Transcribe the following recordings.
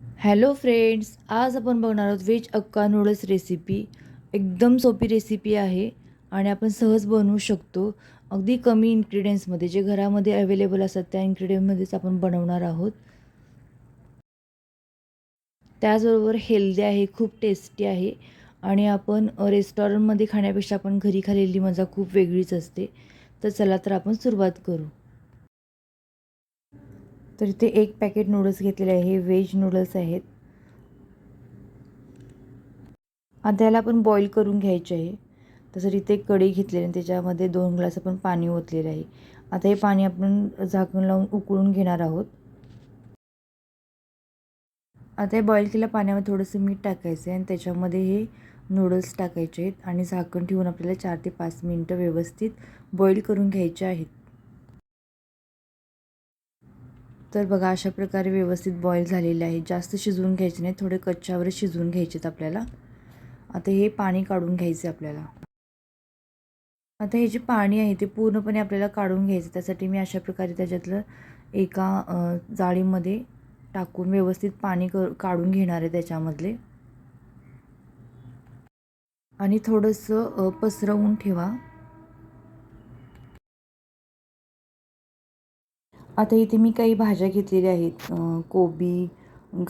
Hello friends आज आपण बघणार आहोत व्हेज अक्का नूडल्स रेसिपी एकदम सोपी रेसिपी आहे आणि आपण सहज बनवू शकतो. अगदी कमी इन्ग्रेडियंट्समध्ये जे घरामध्ये अवेलेबल असतात त्या इन्ग्रेडियंटमध्येच आपण बनवणार आहोत. त्याचबरोबर हेल्दी आहे खूप टेस्टी आहे. आणि आपण रेस्टॉरंटमध्ये खाण्यापेक्षा आपण घरी खाल्लेली मजा खूप वेगळीच असते. तर चला तर आपण सुरुवात करू. तर इथे एक पॅकेट नूडल्स घेतलेले आहे. व्हेज नूडल्स आहेत. आता याला आपण बॉईल करून घ्यायचे आहे. तसं इथे कढी घेतलेली आहे. त्याच्यामध्ये दोन ग्लास आपण पाणी ओतलेलं आहे. आता हे पाणी आपण झाकण लावून उकळून घेणार आहोत. आता हे बॉईल केल्या पाण्यामध्ये थोडंसं मीठ टाकायचं आहे आणि त्याच्यामध्ये हे नूडल्स टाकायचे आहेत आणि झाकण ठेवून आपल्याला चार ते पाच मिनटं व्यवस्थित बॉईल करून घ्यायचे आहेत. तर बघा अशा प्रकारे व्यवस्थित बॉईल झालेले आहे. जास्त शिजवून घ्यायचे नाही थोडे कच्च्यावर शिजवून घ्यायचेत आपल्याला. आता हे पाणी काढून घ्यायचे आपल्याला. आता हे जे पाणी आहे ते पूर्णपणे आपल्याला काढून घ्यायचं त्यासाठी मी अशा प्रकारे त्याच्यातलं एका जाळीमध्ये टाकून व्यवस्थित पाणी क काढून घेणार आहे त्याच्यामधले. आणि थोडंसं पसरवून ठेवा. आता इथे मी काही भाज्या घेतलेल्या आहेत. कोबी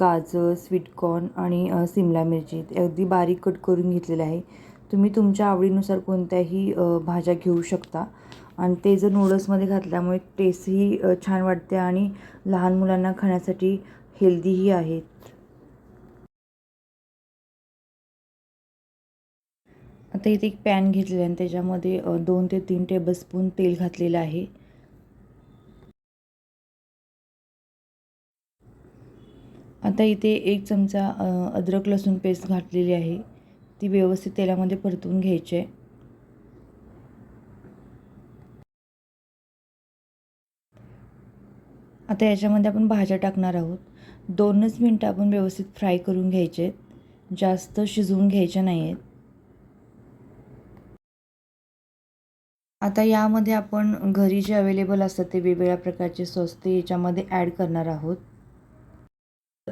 गाजर स्वीटकॉर्न आणि सिमला मिरची. अगदी बारीक कट करून घेतलेलं आहे. तुम्ही तुमच्या आवडीनुसार कोणत्याही भाज्या घेऊ शकता. आणि ते जर नूडल्समध्ये घातल्यामुळे टेस्टही छान वाटते आणि लहान मुलांना खाण्यासाठी हेल्दीही आहेत. आता इथे एक पॅन घेतलेलं आहे आणि त्याच्यामध्ये दोन ते तीन टेबलस्पून तेल घातलेलं आहे. आता इथे एक चमचा अद्रक लसूण पेस्ट घातलेली आहे. ती व्यवस्थित तेलामध्ये परतवून घ्यायची आहे. आता याच्यामध्ये आपण भाज्या टाकणार आहोत. दोनच मिनटं आपण व्यवस्थित फ्राय करून घ्यायचे आहेत. जास्त शिजवून घ्यायच्या नाही आहेत. आता यामध्ये आपण घरी जे अवेलेबल असतात ते वेगवेगळ्या प्रकारचे सॉस ते याच्यामध्ये ॲड करणार आहोत.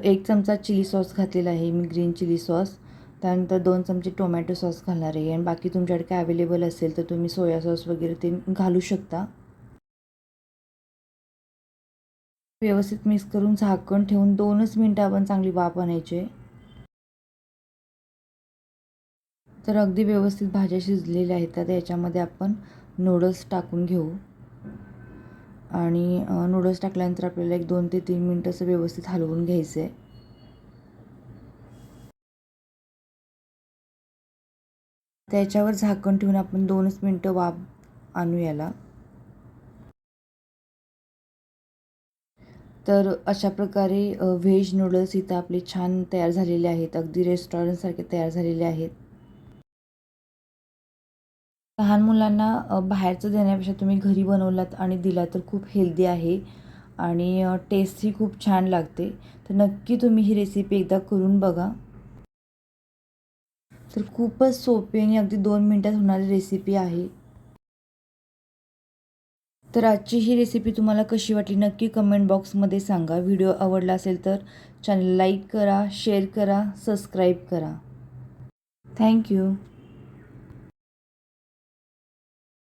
एक चमचा चिली सॉस घातलेला आहे मी ग्रीन चिली सॉस. त्यानंतर दोन चमचे टोमॅटो सॉस घालणार आहे. आणि बाकी तुमच्याकडे काय अवेलेबल असेल तर तुम्ही सोया सॉस वगैरे ते घालू शकता. व्यवस्थित मिक्स करून झाकण ठेवून दोनच मिनटं आपण चांगली वाफ आणायचे तर अगदी व्यवस्थित भाज्या शिजलेल्या आहेत. तर याच्यामध्ये आपण नूडल्स टाकून घेऊ. आणि नूडल्स टाकल्यानंतर आपल्याला एक दोन ते तीन मिनटं असं व्यवस्थित हलवून घ्यायचं आहे त्याच्यावर झाकण ठेवून आपण दोनच मिनटं वाफ आणू याला. तर अशा प्रकारे व्हेज नूडल्स इथं आपले छान तयार झालेले आहेत. अगदी रेस्टॉरंटसारखे तयार झालेले आहेत. लहान मुलांना बाहेरचं देण्यापेक्षा तुम्ही घरी बनवलात आणि दिला तर खूप हेल्दी आहे. आणि टेस्टही खूप छान लागते. तर नक्की तुम्ही ही रेसिपी एकदा करून बघा. तर खूपच सोपी आणि अगदी दोन मिनटात होणारी रेसिपी आहे. तर आजची ही रेसिपी तुम्हाला कशी वाटली नक्की कमेंट बॉक्समध्ये सांगा. व्हिडिओ आवडला असेल तर चॅनल लाईक करा शेअर करा सबस्क्राईब करा. Thank you